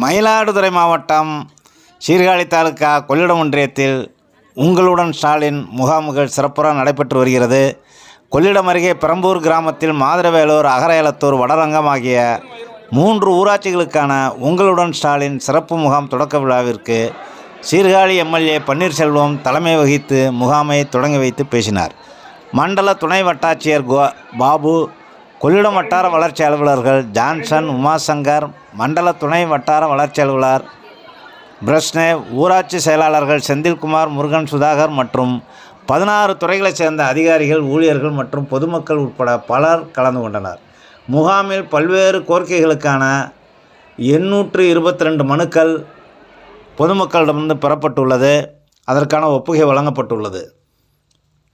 மயிலாடுதுறை மாவட்டம் சீர்காழி தாலுக்கா கொள்ளிடம் ஒன்றியத்தில் உங்களுடன் ஸ்டாலின் முகாம்கள் சிறப்புற நடைபெற்று வருகிறது. கொள்ளிடம் அருகே பெரம்பூர் கிராமத்தில் மாதுரவேலூர் அகரயலத்தூர் வடரங்கம் ஆகிய மூன்று ஊராட்சிகளுக்கான உங்களுடன் ஸ்டாலின் சிறப்பு முகாம் தொடக்க விழாவிற்கு சீர்காழி எம்எல்ஏ பன்னீர்செல்வம் தலைமை வகித்து முகாமை தொடங்கி வைத்து பேசினார். மண்டல துணை வட்டாட்சியர் கோ பாபு கொள்ளிடம் வட்டார வளர்ச்சி அலுவலர்கள் ஜான்சன் உமாசங்கர் மண்டல துணை வட்டார வளர்ச்சி அலுவலர் பிரஸ்னே ஊராட்சி செயலாளர்கள் செந்தில்குமார் முருகன் சுதாகர் மற்றும் பதினாறு துறைகளைச் சேர்ந்த அதிகாரிகள் ஊழியர்கள் மற்றும் பொதுமக்கள் உட்பட பலர் கலந்து கொண்டனர். முகாமில் பல்வேறு கோரிக்கைகளுக்கான எண்ணூற்று இருபத்தி ரெண்டு மனுக்கள் பொதுமக்களிடமிருந்து பெறப்பட்டுள்ளது. அதற்கான ஒப்புகை வழங்கப்பட்டுள்ளது.